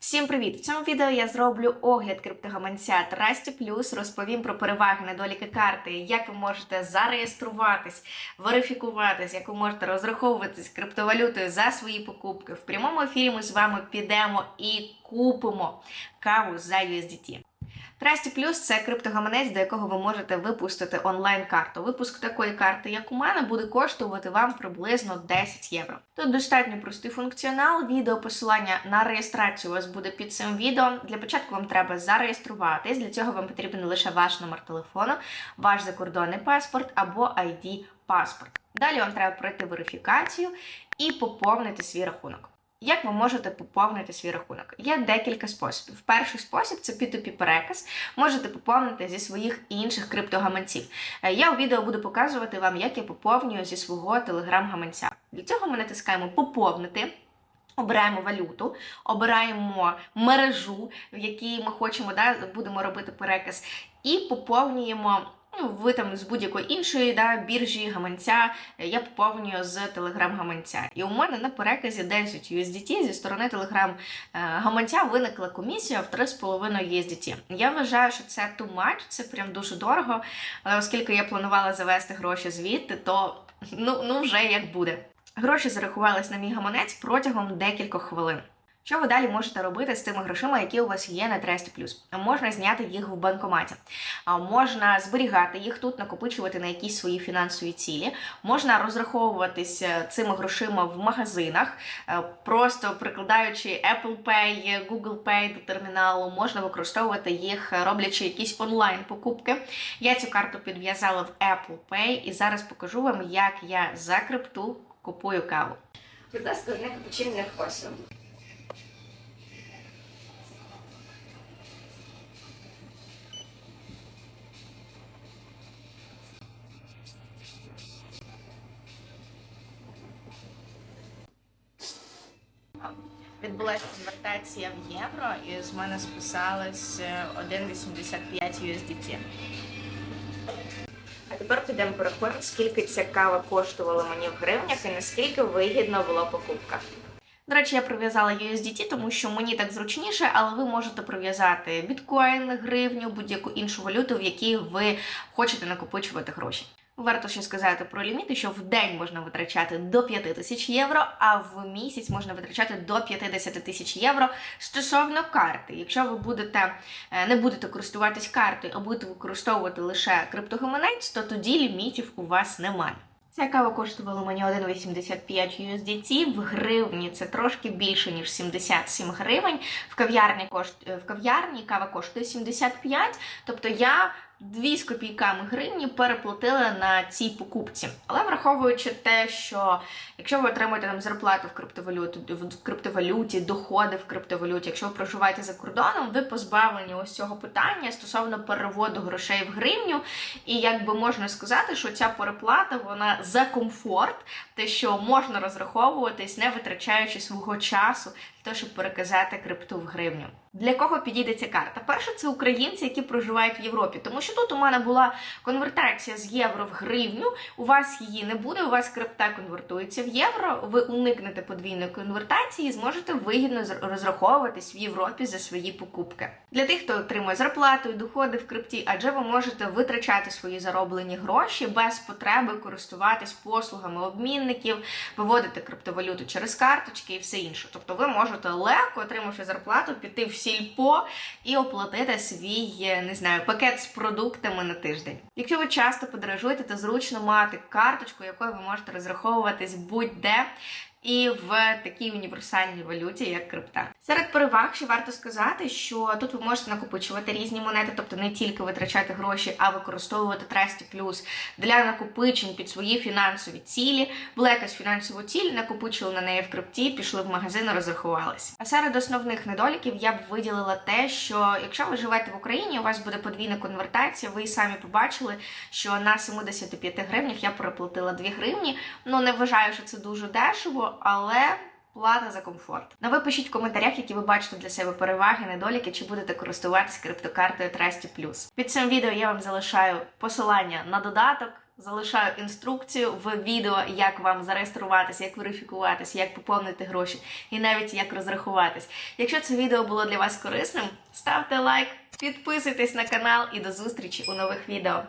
Всім привіт! В цьому відео я зроблю огляд криптогаманця Trusty Plus, розповім про переваги, недоліки карти, як ви можете зареєструватись, верифікуватись, як ви можете розраховуватись криптовалютою за свої покупки. В прямому ефірі ми з вами підемо і купимо каву за USDT. Trusty Plus – це криптогаманець, до якого ви можете випустити онлайн-карту. Випуск такої карти, як у мене, буде коштувати вам приблизно 10 євро. Тут достатньо простий функціонал. Відео посилання на реєстрацію у вас буде під цим відео. Для початку вам треба зареєструватись. Для цього вам потрібен лише ваш номер телефону, ваш закордонний паспорт або ID паспорт. Далі вам треба пройти верифікацію і поповнити свій рахунок. Як ви можете поповнити свій рахунок? Є декілька способів. Перший спосіб це P2P переказ. Можете поповнити зі своїх інших криптогаманців. Е, Я у відео буду показувати вам, як я поповнюю зі свого телеграм-гаманця. Для цього ми натискаємо поповнити. Обираємо валюту, обираємо мережу, в якій ми хочемо, да, будемо робити переказ, і поповнюємо. Ну, ви там з будь-якої іншої да, біржі, гаманця, е, я поповнюю з телеграм-гаманця. І у мене на переказі 10 USDT зі сторони телеграм-гаманця виникла комісія в 3,5 USDT. Я вважаю, що це too much, це прям дуже дорого. Але оскільки я планувала завести гроші звідти, то ну, ну вже як буде. Гроші зарахувались на мій гаманець протягом декількох хвилин. Що ви далі можете робити з тими грошима, які у вас є на Тресті Плюс? Можна зняти їх в банкоматі, можна зберігати їх тут, накопичувати на якісь свої фінансові цілі. Можна розраховуватись е, цими грошима в магазинах, е, просто прикладаючи Apple Pay, Google Pay до терміналу, можна використовувати їх, е, роблячи якісь онлайн покупки. Я цю карту підв'язала в Apple Pay і зараз покажу вам, як я за крипту купую каву. Будь ласка, одне капучино для хвосту. Відбулася конвертація в євро, і з мене списалось е, 1,85 USDT. А тепер підемо порахуємо, скільки ця кава коштувала мені в гривнях і наскільки вигідна була покупка. До речі, я прив'язала USDT, тому що мені так зручніше, але ви можете прив'язати біткоін, гривню, будь-яку іншу валюту, в якій ви хочете накопичувати гроші. Варто ще сказати про ліміти, що в день можна витрачати до 5 тисяч євро, а в місяць можна витрачати до 50 тисяч євро стосовно карти. Якщо ви будете е, не будете користуватись картою, а будете використовувати лише криптогаманець, то тоді лімітів у вас немає. Ця кава коштувала мені 1,85 USDT, в гривні це трошки більше, ніж 77 гривень. В кав'ярні кошт... е, в кав'ярні кава коштує 75, тобто я 2 з копійками гривні переплатила на цій покупці. Але враховуючи те, що якщо ви отримуєте там зарплату в криптовалюті, в криптовалюті, доходи в криптовалюті, якщо ви проживаєте за кордоном, ви позбавлені ось цього питання стосовно переводу грошей в гривню. І якби можна сказати, що ця переплата вона за комфорт, те, що можна розраховуватись, не витрачаючи свого часу того, щоб переказати крипту в гривню. Для кого підійде ця карта? Перше, це українці, які проживають в Європі, тому що тут у мене була конвертація з євро в гривню. У вас її не буде, у вас крипта конвертується в євро. Ви уникнете подвійної конвертації і зможете вигідно розраховуватись в Європі за свої покупки. Для тих, хто отримує зарплату і доходи в крипті, адже ви можете витрачати свої зароблені гроші без потреби користуватись послугами обмінників, виводити криптовалюту через карточки і все інше. Тобто ви можете легко, отримавши зарплату, піти в сільпо і оплатити свій е, не знаю пакет з продуктами на тиждень. Якщо ви часто подорожуєте, то зручно мати карточку, якою ви можете розраховуватись будь-де. І в такій універсальній валюті, як крипта. Серед переваг ще варто сказати, що тут ви можете накопичувати різні монети, тобто не тільки витрачати гроші, а використовувати Trusty Plus для накопичень під свої фінансові цілі. Була якась фінансова ціль, накопичили на неї в крипті, пішли в магазин, розрахувалися. А серед основних недоліків я б виділила те, що якщо ви живете в Україні, у вас буде подвійна конвертація. Ви самі побачили, що на 75 гривнях я переплатила 2 гривні. Ну не вважаю, що це дуже дешево, але. Плата за комфорт. Ну ви пишіть в коментарях, які ви бачите для себе переваги, недоліки, чи будете користуватись криптокартою Trusty Plus. Під цим відео я вам залишаю посилання на додаток. Залишаю інструкцію в відео, як вам зареєструватися, як верифікуватися, як поповнити гроші і навіть як розрахуватись. Якщо це відео було для вас корисним, ставте лайк, підписуйтесь на канал і до зустрічі у нових відео.